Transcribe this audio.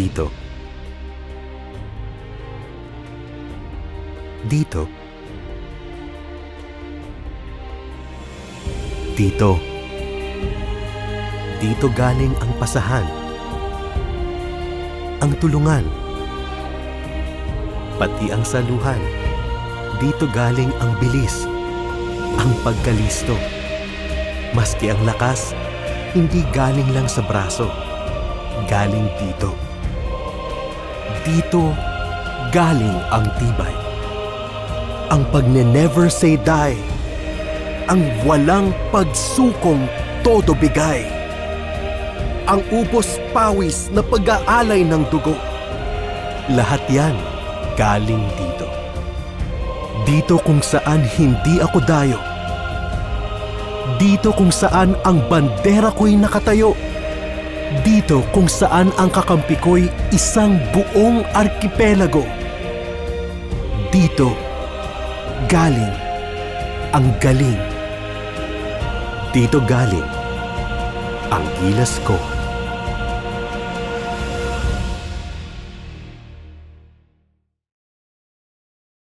Dito. Dito. Dito. Dito galing ang pasahan. Ang tulungan. Pati ang saluhan. Dito galing ang bilis. Ang pagkalisto. Maski ang lakas, hindi galing lang sa braso. Galing dito. Dito galing ang tibay. Ang pagne-never say die. Ang walang pagsukong todo bigay. Ang ubos pawis na pag-aalay ng dugo. Lahat yan galing dito. Dito kung saan hindi ako dayo. Dito kung saan ang bandera ko'y nakatayo. Dito kung saan ang kakampi ko'y isang buong arkipelago. Dito, galing ang galing. Dito galing ang gilas ko.